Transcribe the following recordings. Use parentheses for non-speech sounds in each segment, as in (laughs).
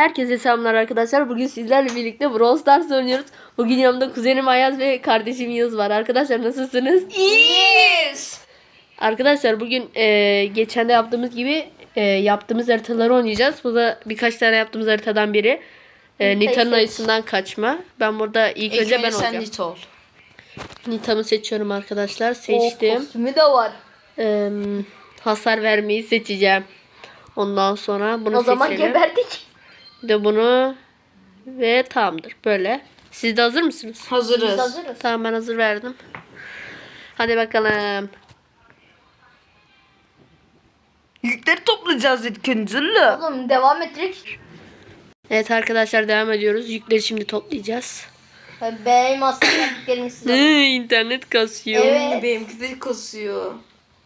Herkese selamlar arkadaşlar. Bugün sizlerle birlikte Brawl Stars oynuyoruz. Bugün yanımda kuzenim Ayaz ve kardeşim Yağız var. Arkadaşlar nasılsınız? İyiyiz. Arkadaşlar bugün e, geçen de yaptığımız gibi e, yaptığımız haritaları oynayacağız. Bu da birkaç tane yaptığımız haritadan biri. E, Nita'nın ayısından kaçma. Ben burada ilk, önce ben sen olacağım. Nita ol. Nita'mı seçiyorum arkadaşlar. Seçtim. kostümü de var. E, hasar vermeyi seçeceğim. Ondan sonra bunu O zaman seçelim. geberdik. Bir de bunu ve tamamdır. Böyle. Siz de hazır mısınız? Hazırız. Hazırız. Tamam ben hazır verdim. Hadi bakalım. Yükleri toplayacağız ilk önce. Oğlum devam et direkt. Evet arkadaşlar devam ediyoruz. Yükleri şimdi toplayacağız. Benim aslında yaptıklarımı size. İnternet kasıyor. Evet. Benimki de kasıyor.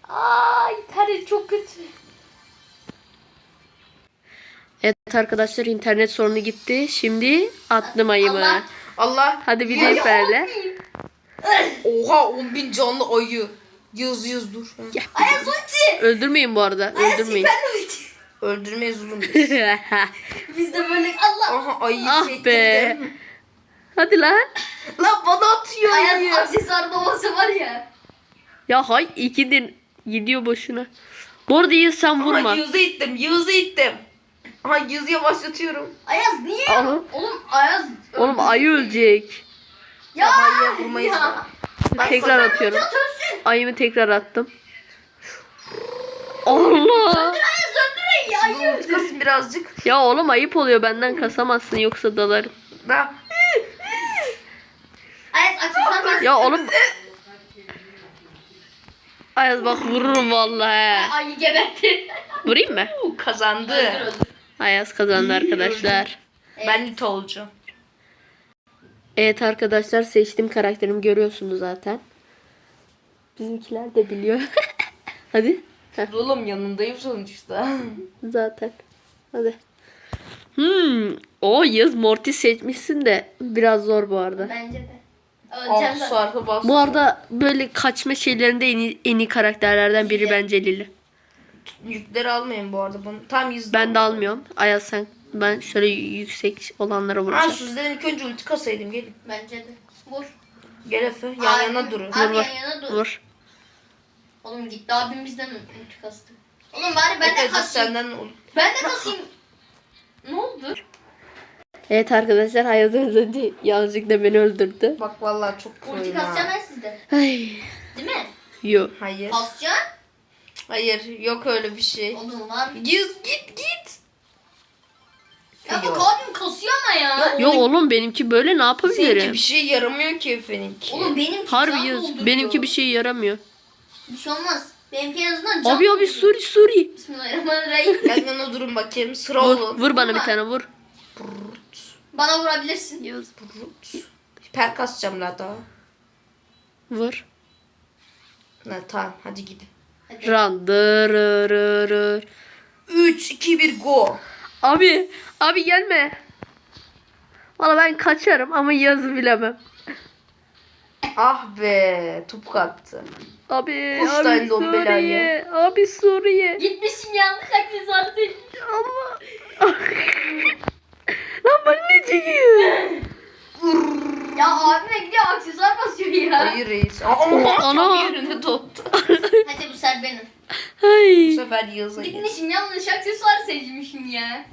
Aa internet çok kötü. Evet arkadaşlar internet sorunu gitti. Şimdi attım ayımı. Allah. Allah. Hadi bir de böyle. Oha 10 bin canlı ayı. Yaz yaz dur. Ayaz ulti. Öldürmeyin bu arada. Öldürmeyin. ulti. Öldürmeyiz oğlum biz. Biz de böyle Allah. Aha ayıyı ah be. Hadi lan. Lan bana atıyor. Ayaz aksesuarda olsa var ya. Ya hay iki din gidiyor boşuna. Bu arada sen vurma. Yağız'ı ittim. Yağız'ı ittim. Aha Yağız'ı yavaşlatıyorum. Ayaz niye? Aha. Oğlum Ayaz. Oğlum ayı ölecek. Ya. Ayıya vurmayız. ya. Tekrar atıyorum. At ölsün. Ayımı tekrar attım. Allah. Ayaz öldürün ya. Ayı öldür. Kasın birazcık. Ya oğlum ayıp oluyor benden kasamazsın yoksa dalarım. Da. Ayaz aksesuar var. Ya oğlum. Ayaz bak vururum vallahi. Ayı gebertti. Vurayım mı? Kazandı. Öldür öldür. Ayaz kazandı arkadaşlar. Ben olacağım. Evet arkadaşlar seçtim karakterimi görüyorsunuz zaten. Bizimkiler de biliyor. (laughs) Hadi. Oğlum yanındayım sonuçta. zaten. Hadi. Hmm. O yaz Mortis seçmişsin de biraz zor bu arada. Bence de. Öleceğim Ah zaten. sarfı bas. Bu arada böyle kaçma şeylerinde en iyi, en iyi karakterlerden biri bence Lili. Yükleri almayın bu arada. Bunu tam yüz. Ben de almıyorum. Ayaz sen ben şöyle yüksek olanlara Ha vuracağım. sizden ilk önce ulti kasaydım gelin. Bence de. Vur. Gel Efe yan Abi- yana durun. Abi Vur, yan vur. yana dur. Vur. Oğlum gitti abim bizden ulti kastı. Oğlum bari ben de Efe dur kasayım. senden ul- Ben de kasayım. ne oldu? Evet arkadaşlar Ayaz az önce yanlışlıkla beni öldürdü. Bak vallahi çok Ulti koyun kasacağım ha. ben sizde. Ay. Değil mi? Yo. Hayır. Kasacağım. Hayır yok öyle bir şey. Oğlum var. Yüz git git. Ya bak Yok. abim kasıyor ama ya. Yo oğlum benimki böyle ne Seninki yapabilirim? bir şey yaramıyor ki Efe'ninki. Oğlum benimki Harbi can dolduruyor. benimki bir şey yaramıyor. Bir şey olmaz. Benimki en azından can Abi abi dolduruyor. suri suri. Bismillahirrahmanirrahim. Yan yana durun bakayım. Sıra Vur, olun. vur bana bir tane vur. Bana vurabilirsin. Yağız. Per kasacağım la daha. Vur. Ha, tamam hadi gidin. Hadi. Run. Dırırırır. 3, 2, 1 go. Abi, abi gelme. Valla ben kaçarım ama yazı bilemem. Ah be top kaptı. Abi, Kuş abi Suriye. belayı. Abi Suriye. Gitmişim yanlış değil. Allah. (laughs) Lan bana ne çekiyor? Ya abime gidiyor aksesuar basıyor ya. Hayır reis. Aa, Ama Ana. yerine tuttu. (laughs) Hadi bu sefer benim. Bu Ay. sefer Yağız'a git. Gitmişim yanlış aksesuar seçmişim ya.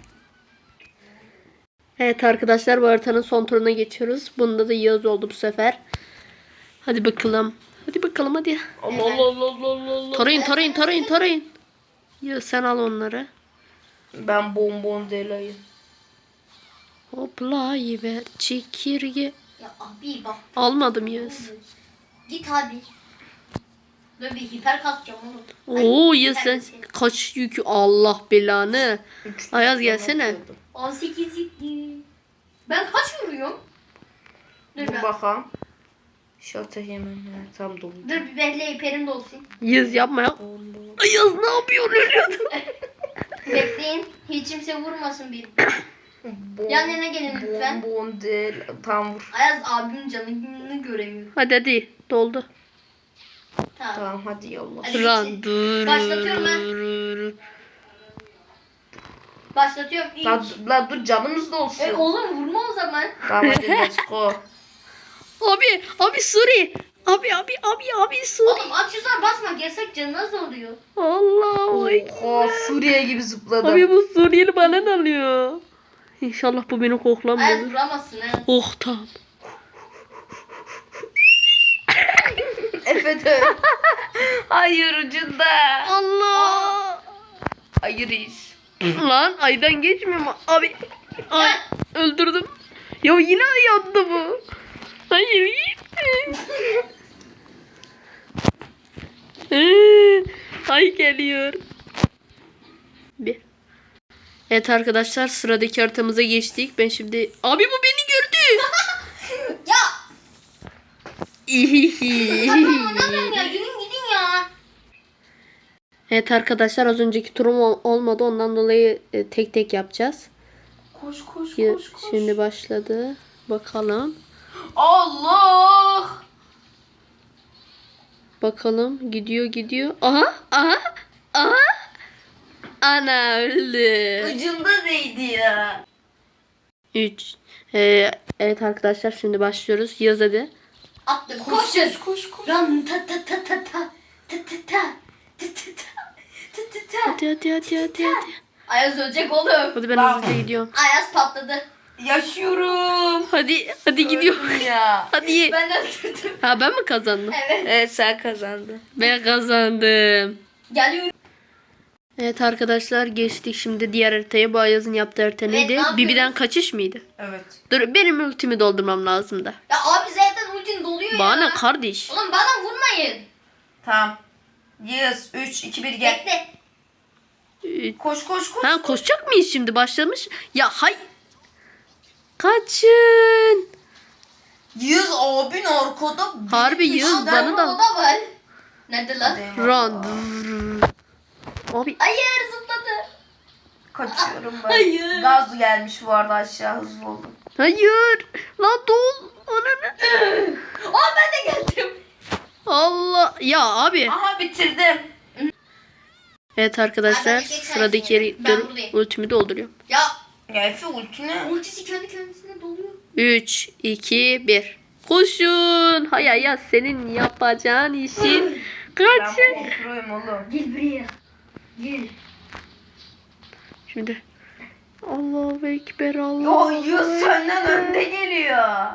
Evet arkadaşlar bu haritanın son turuna geçiyoruz. Bunda da Yağız oldu bu sefer. Hadi bakalım. Hadi bakalım hadi. Allah Allah Allah Allah Allah Allah. Tarayın tarayın tarayın tarayın. Yağız sen al onları. Ben bonbon delayım. Hoplayıver çekirge. Ya abi bak Almadım Yağız. git abi. Böyle bir hiper kasacağım oğlum. Oo Yağız sen kaç yükü Allah belanı. Üç Ayaz gelsene. yapıyordum. 18 gitti. Ben kaç vuruyorum? Dur, ben- bakalım. Şata hemen ya, tam dolu. Dur bir bekle hiperim de olsun. Yağız yapma ya. Ay Yağız ne yapıyorsun. (laughs) Bekleyin. Hiç kimse vurmasın bir. (coughs) Bon, Yan yana gelin lütfen. Bonbon del. Tam vur. Ayaz abimin canını göremiyor. Hadi hadi doldu. Tamam. Tamam hadi yolla. Hadi Run. dur, Başlatıyorum ben. Başlatıyorum. İlk. Lan, lan dur canımız da olsun. E, oğlum vurma o zaman. Tamam hadi let's go. Abi abi Suri. Abi abi abi abi Suri. Oğlum aksesuar basma gerçek canı nasıl oluyor? Allah Oha Suriye gibi zıpladım. Abi bu Suriyeli bana ne alıyor? İnşallah bu beni koklamaz. vuramazsın ha. Oh tamam. Efe de. Hayır ucunda. Allah. Hayır iş. Lan aydan geçmiyor mu? Abi. Ay öldürdüm. Ya yine yandı bu. Hayır. Ee, Ay geliyor. Bir. Evet arkadaşlar sıradaki haritamıza geçtik. Ben şimdi... Abi bu beni gördü. (laughs) Ya İhihi. oynamıyorum ya gidin gidin ya. evet arkadaşlar az önceki turum ol- olmadı. Ondan dolayı e, tek tek yapacağız. Koş koş Ya- koş koş. Şimdi başladı. Bakalım. Allah. Bakalım gidiyor gidiyor. Aha aha aha. Ana öldü. Ucunda değdi ya. 3. evet arkadaşlar şimdi başlıyoruz. Yaz hadi. Attım Koş koş koş koş. Ran ta ta ta ta ta ta ta ta ta ta ta ta ta ta. Hadi hadi hadi hadi hadi. Ayaz ölecek oğlum. Hadi ben Bravo. hızlıca gidiyorum. Ayaz patladı. Yaşıyorum. Hadi hadi gidiyorum. Öldüm ya. Hadi. Ben öldürdüm. Ha ben mi kazandım? Evet. Evet sen kazandın. Ben kazandım. Geliyorum. Evet arkadaşlar geçtik şimdi diğer haritaya. Bu Ayaz'ın yaptığı harita Evet, neydi? ne yapıyoruz? Bibi'den kaçış mıydı? Evet. Dur benim ultimi doldurmam lazım da. Ya abi zaten ultin doluyor Bana ya. kardeş. Oğlum bana vurmayın. Tamam. Yes 3 2 1 gel. Bekle. Koş koş koş. Ha koşacak mıyız şimdi? Başlamış. Ya hay. Kaçın. Yağız abin arkada. Harbi Yağız peşimden. bana da- da var. Nerede lan? Run. Abi Hayır zıpladı. Kaçıyorum ben. Hayır. Gaz gelmiş bu arada aşağı hızlı oldum. hayır. Lan dol. Ananı. Aa ben de geldim. Allah. Ya abi. Aha bitirdim. Evet arkadaşlar Abi, geçer sıradaki şimdi. Ben dur, buradayım. ultimi dolduruyorum. Ya Ya Efe ulti ne? ultisi kendi kendisine doluyor. 3 2 1. Koşun. Hay hay ya senin yapacağın işin. Ben Kaçın. proyum oğlum. Gel buraya. Gel. Şimdi. Allahu ekber Allah. Ya Yağız senden önde geliyor.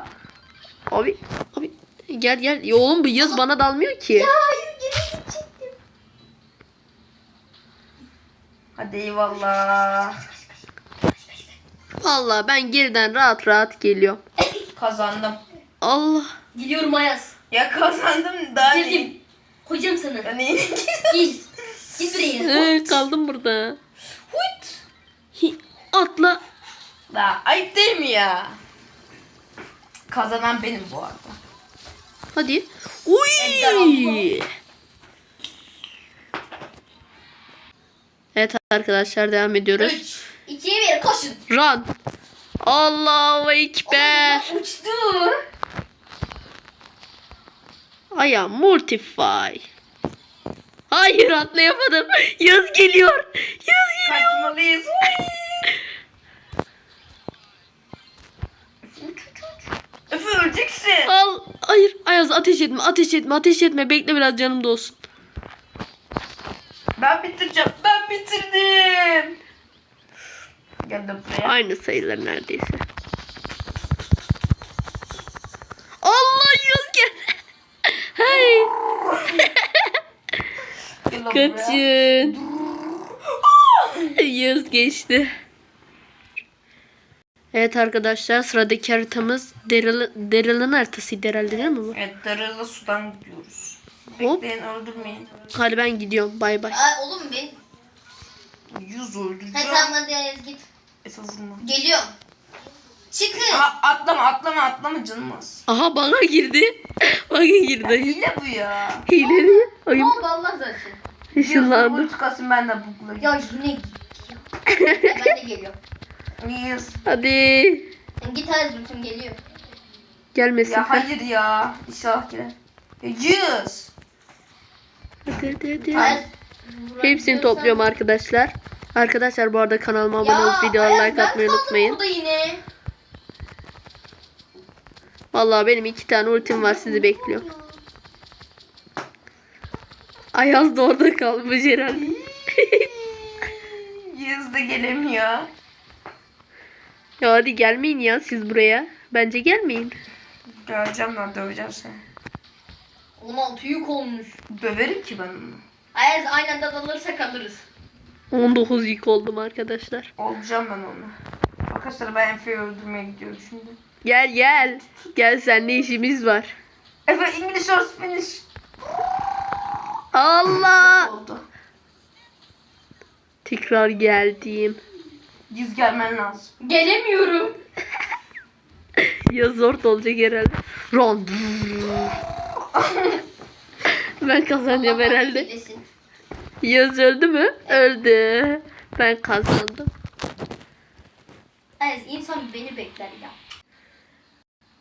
Abi abi gel gel. Ya oğlum bu yaz bana dalmıyor ki. Hayır geri gidecektim. Hadi eyvallah. Vallahi ben geriden rahat rahat geliyorum. Kazandım. Allah. Gidiyorum Ayaz. Ya kazandım daha iyi. Geldim. Koyacağım sana. Yani Gel. Git buraya. Kaldım burada. Hut. Atla. Daha ayıp değil mi ya? Kazanan benim bu arada. Hadi. Uy. Evet arkadaşlar devam ediyoruz. 3, 2, 1 koşun. Run. Allahu ekber. Oğlum, Uçtu. Aya multify. Hayır atlayamadım. Yaz geliyor. Yaz geliyor. Kaçmalıyız. Efe öleceksin. Al. Hayır. Ayaz ateş etme. Ateş etme. Ateş etme. Bekle biraz canım da olsun. Ben bitireceğim. Ben bitirdim. Gel de buraya. Aynı sayılar neredeyse. Allah yaz gel. Hey. Gel de buraya. Kaçın. Yaz geçti. Evet arkadaşlar sıradaki haritamız Daryl- Daryl'ın haritasıydı herhalde değil mi bu? Evet darılı sudan gidiyoruz. Hop. Bekleyin öldürmeyin. Hadi ben gidiyorum. Bay bay. Aa, oğlum ben. Yüz Ha öldüreceğim. tamam hadi Ayaz git. Efe vurma. Geliyorum. Çıkın. Aa, atlama atlama atlama canım az. Aha bana girdi. (laughs) Bana girdi. Hile bu ya. Hileli. Ne Ayım oldu Allah zaten. Işınlandı. Yüz çıkasın ben de bukla. Ya yine git. (laughs) ben de geliyorum. Yüz. Hadi. Git bütün geliyor. Gelmesin. Ya hayır ya. İnşallah girer. Yüz. Hadi hadi hadi. Hepsini topluyorum arkadaşlar. Arkadaşlar bu arada kanalıma abone olup videoya like ben atmayı kaldım unutmayın. Burada yine. Vallahi benim iki tane ultim var sizi bekliyor. Ayaz da orada kalmış herhalde. (laughs) Yağız da gelemiyor. Ya hadi gelmeyin ya siz buraya. Bence gelmeyin. Göreceğim ben döveceğim seni. 16 yük olmuş. Döverim ki ben onu. Ayaz aynı anda dalırsak alırız. 19 yük oldum arkadaşlar. Olacağım ben onu. Arkadaşlar ben Efe'yi öldürmeye gidiyorum şimdi. Gel gel. Gel seninle işimiz var. Efe English or Spanish. Allah. Oldu. Tekrar geldim. Yüz gelmen lazım. Gelemiyorum. (laughs) Ya zor da olacak herhalde. Ron. ben kazanacağım Allah herhalde. Yaz öldü mü? Öldü. Ben kazandım. Ayaz insan beni bekler ya.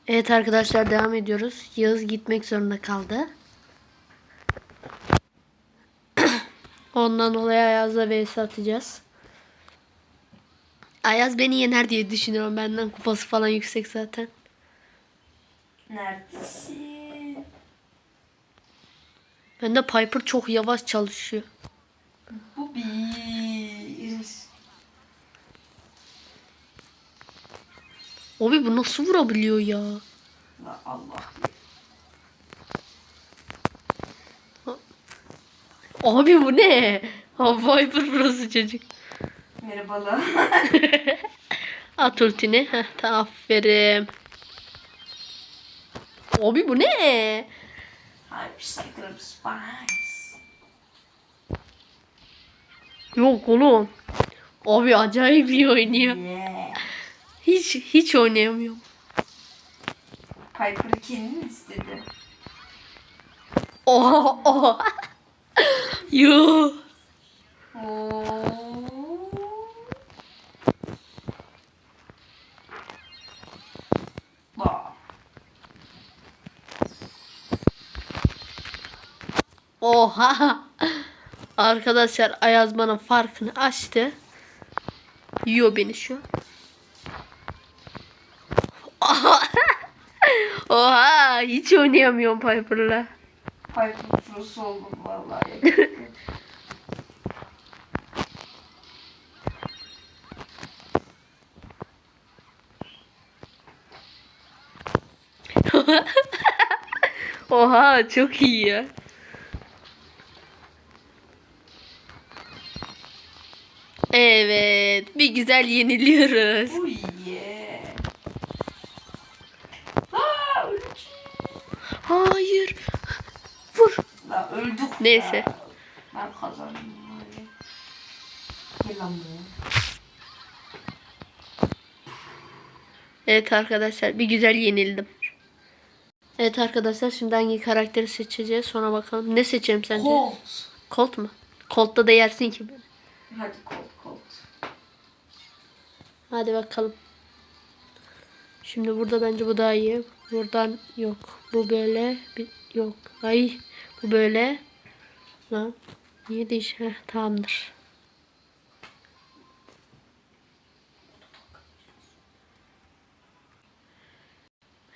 Evet arkadaşlar devam ediyoruz. Yağız gitmek zorunda kaldı. Ondan dolayı Ayaz'la vs atacağız. Ayaz beni yener diye düşünüyorum. Benden kupası falan yüksek zaten. Neredesin? Bende Piper çok yavaş çalışıyor. Bu bir. Abi bu nasıl vurabiliyor ya? La Allah. Abi bu ne? Ha Viper burası çocuk. Merhabalar. (laughs) At ultini. Heh, ta aferin. Abi bu ne? Hype Cycle Spice. Yok oğlum. Abi acayip iyi oynuyor. Yeah. Hiç hiç oynayamıyorum. Piper'ı kendin istedi. Oha oha. Yo. Oha. Arkadaşlar Ayaz bana farkını açtı. Yiyor beni şu. Oha. Hiç oynayamıyorum Piper'la. Piper prosu oldum vallahi. (laughs) Oha çok iyi ya. Evet. Bir güzel yeniliyoruz. Oh yeah. Aa. Hayır. Vur. La öldük Neyse. ya. Ben kazandım. Hadi. Gel lan buraya. Evet arkadaşlar bir güzel yenildim. Evet arkadaşlar şimdi hangi karakteri seçeceğiz sonra bakalım. Ne seçelim sence? Colt. Colt mu? Colt'ta da yersin ki beni. Hadi Colt Colt. Hadi bakalım. Şimdi burada bence bu daha iyi. Buradan yok. Bu böyle. Bir, yok. Ay. Bu böyle. Lan. Niye değiş? Heh, tamamdır.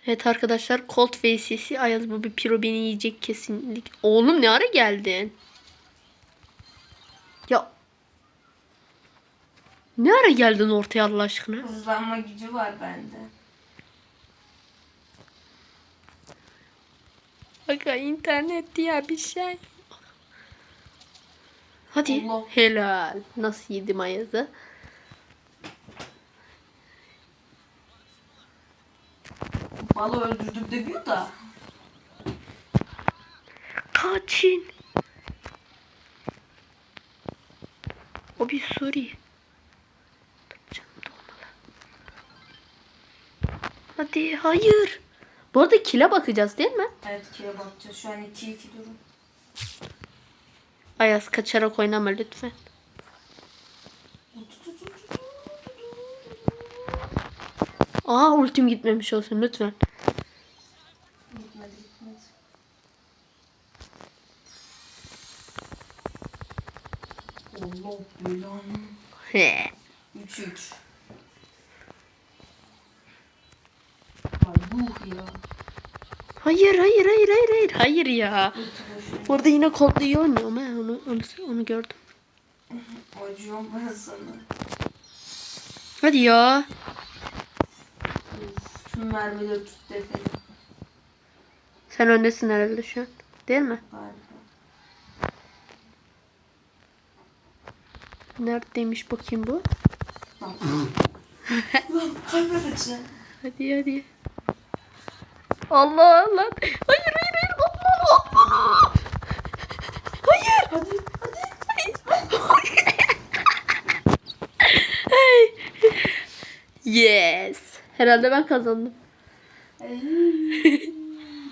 Evet arkadaşlar Colt VC'si Ayaz bu bir piro beni yiyecek kesinlik. Oğlum ne ara geldin? Ya ne ara geldin ortaya Allah aşkına? Hızlanma gücü var bende. Aga internet diye bir şey. Hadi. Allah. Helal. Nasıl yedim Ayaz'ı? Balı öldürdüm demiyor da. Kaçın. O bir Suri. Hadi hayır. Bu arada kile bakacağız değil mi? Evet kilo bakacağız. Şu an 2-2 durum. Ayaz kaçarak oynama lütfen. Aa ultim gitmemiş olsun lütfen. Gitmedi gitmedi. Allah belanı. 3-3. okuyor. Hayır hayır hayır hayır hayır hayır ya. Bu yine kodla iyi oynuyorum onu, onu, onu gördüm. Acıyorum ben sana. Hadi ya. Şu mermileri tut defeli. Sen öndesin herhalde şu an. Değil mi? Galiba. Neredeymiş bakayım bu? Lan kaybedeceğim. Hadi hadi. Allah Allah. Hayır hayır hayır. Allah Allah. Hayır. Hadi hadi. Hey. Yes. Herhalde ben kazandım.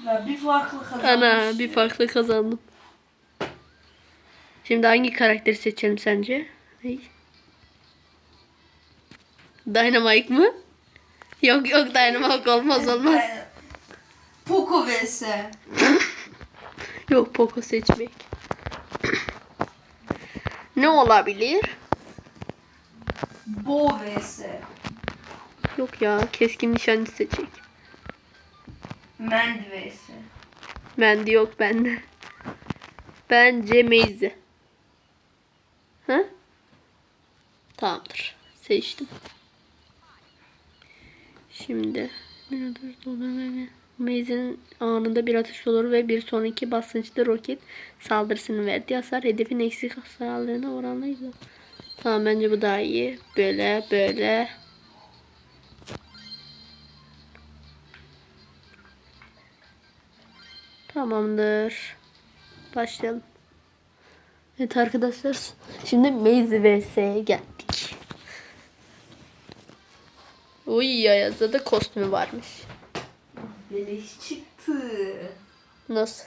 Ben bir farklı kazanmışım. Ana bir farklı kazandım. Şimdi hangi karakteri seçelim sence? Ney? Dynamite mı? Yok yok Dynamite olmaz olmaz. (laughs) Poco vs. Yok Poco seçmek. ne olabilir? Bo vs. Yok ya keskin nişancı seçecek. Mend vs. Bende yok bende. Bence Maze. Ha? Tamamdır. Seçtim. Şimdi Maze'in anında bir atış olur ve bir sonraki basınçlı roket saldırısını verdiği hasar hedefin eksik hasarlarına oranla. Tamam bence bu daha iyi. Böyle böyle. Tamamdır. Başlayalım. Evet arkadaşlar. Şimdi Maze vs'ye geldik. Uy Ayaz'da da kostümü varmış. Beleş çıktı. Nasıl?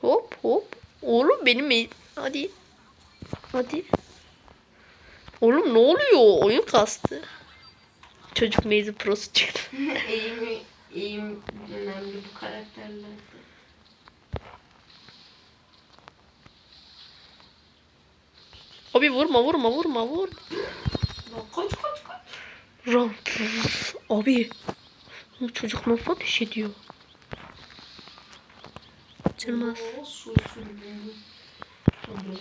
Hop hop. Oğlum benim Maze... Hadi. Hadi. Oğlum ne oluyor? Oyun kastı. Çocuk Maze Pro'su çıktı. eğimi, (laughs) eğim önemli bu karakterlerde. Abi vurma vurma vurma vur. Kaç kaç kaç. Ram. Abi. Bu çocuk nasıl ateş ediyor? Canım az. Oo, su su buldu. Tabii.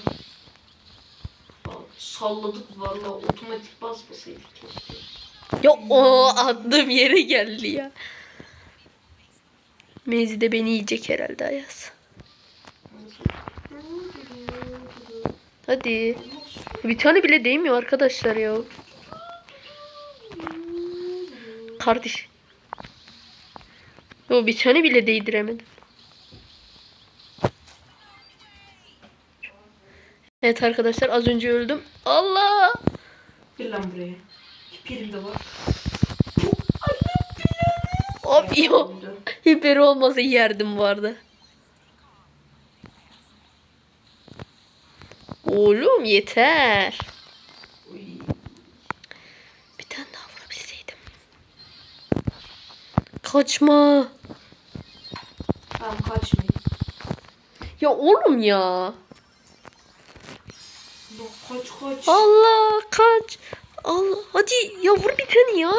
Bak, Salladık valla otomatik basmasaydık keşke. Ya o attığım yere geldi ya. Mezi de beni yiyecek herhalde Ayaz. Hadi. Bir tane bile değmiyor arkadaşlar ya. Kardeş. Yo bir tane bile değdiremedim. Evet arkadaşlar az önce öldüm. Allah. Gel lan buraya. Pirim de var. Abi yo. Hiper olmasa yerdim arada. Oğlum yeter. Uy. Bir tane daha vurabilseydim. Kaçma. Tamam kaçmayın. Ya oğlum ya. Kaç kaç. Allah kaç. Allah hadi ya vur bir tane ya.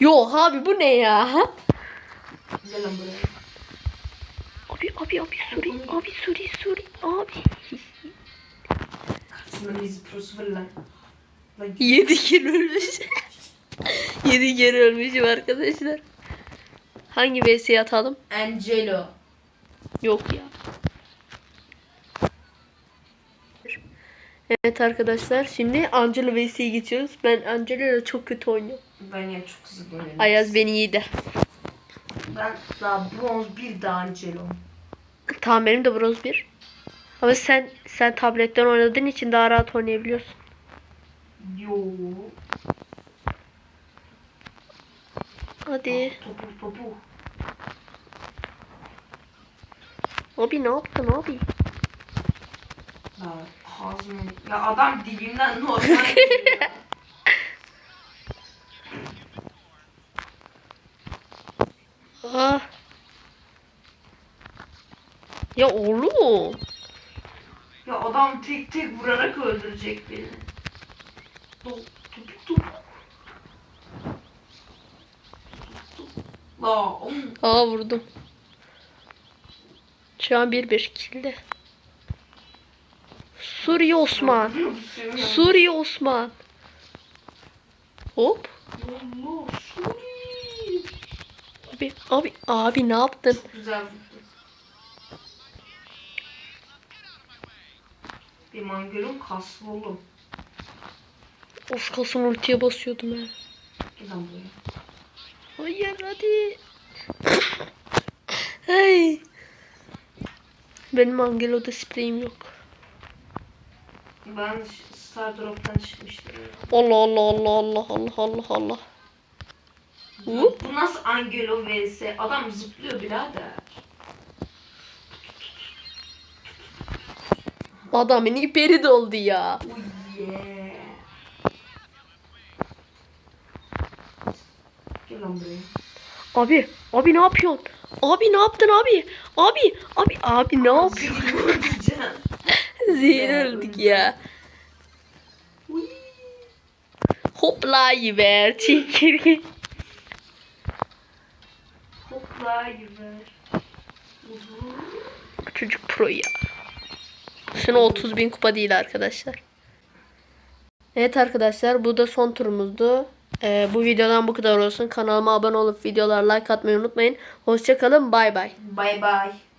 Yo abi bu ne ya? Gel lan buraya. Abi abi abi sorry abi sorry sorry abi. Şuna biz pro sıfır lan. Lan Yedi kere ölmüş. Yedi kere ölmüşüm arkadaşlar. Hangi VS'ye atalım? Angelo. Yok ya. Evet arkadaşlar şimdi Angela VS'ye geçiyoruz. Ben Angela ile çok kötü oynuyorum. Ben ya çok hızlı oynadım. Ayaz beni yedi. Ben daha bronz bir daha Angelo. Tamam benim de bronz bir. Ama sen sen tabletten oynadığın için daha rahat oynayabiliyorsun. Yo. Hadi. Topu topu. Abi ne yaptın abi? Ya. Ya adam dilimden normal. (laughs) Ah. Ya oğlum. Ya adam tek tek vurarak öldürecek beni. Dur, dur, dur. Oğlum. Aa vurdum. Şu an 1-1 kilde. Suriye Osman. Suriye Osman. Hop. Abi, abi, abi ne yaptın? Güzel. Bir mangalın kaslı oğlum. Of kalsın ultiye basıyordum ya. Gel buraya. Hayır hadi. (coughs) hey. Benim Angelo'da spreyim yok. Ben Star Drop'tan çıkmıştım. Allah Allah Allah Allah Allah Allah Allah. Bu, bu nasıl Angelo vs? Adam zıplıyor birader. Adamın iperi doldu ya. Oh yeah. Gel lan buraya. Abi, abi ne yapıyorsun? Abi ne yaptın abi? Abi, abi, abi ne yapıyorsun? Zehir öldük ya. Uy. Hoplayıver çekirge. Hoplayıver. Çocuk pro ya. Şuna 30 bin kupa değil arkadaşlar. Evet arkadaşlar bu da son turumuzdu. Ee, bu videodan bu kadar olsun. Kanalıma abone olup videolara like atmayı unutmayın. Hoşçakalın bay bay. Bye bye.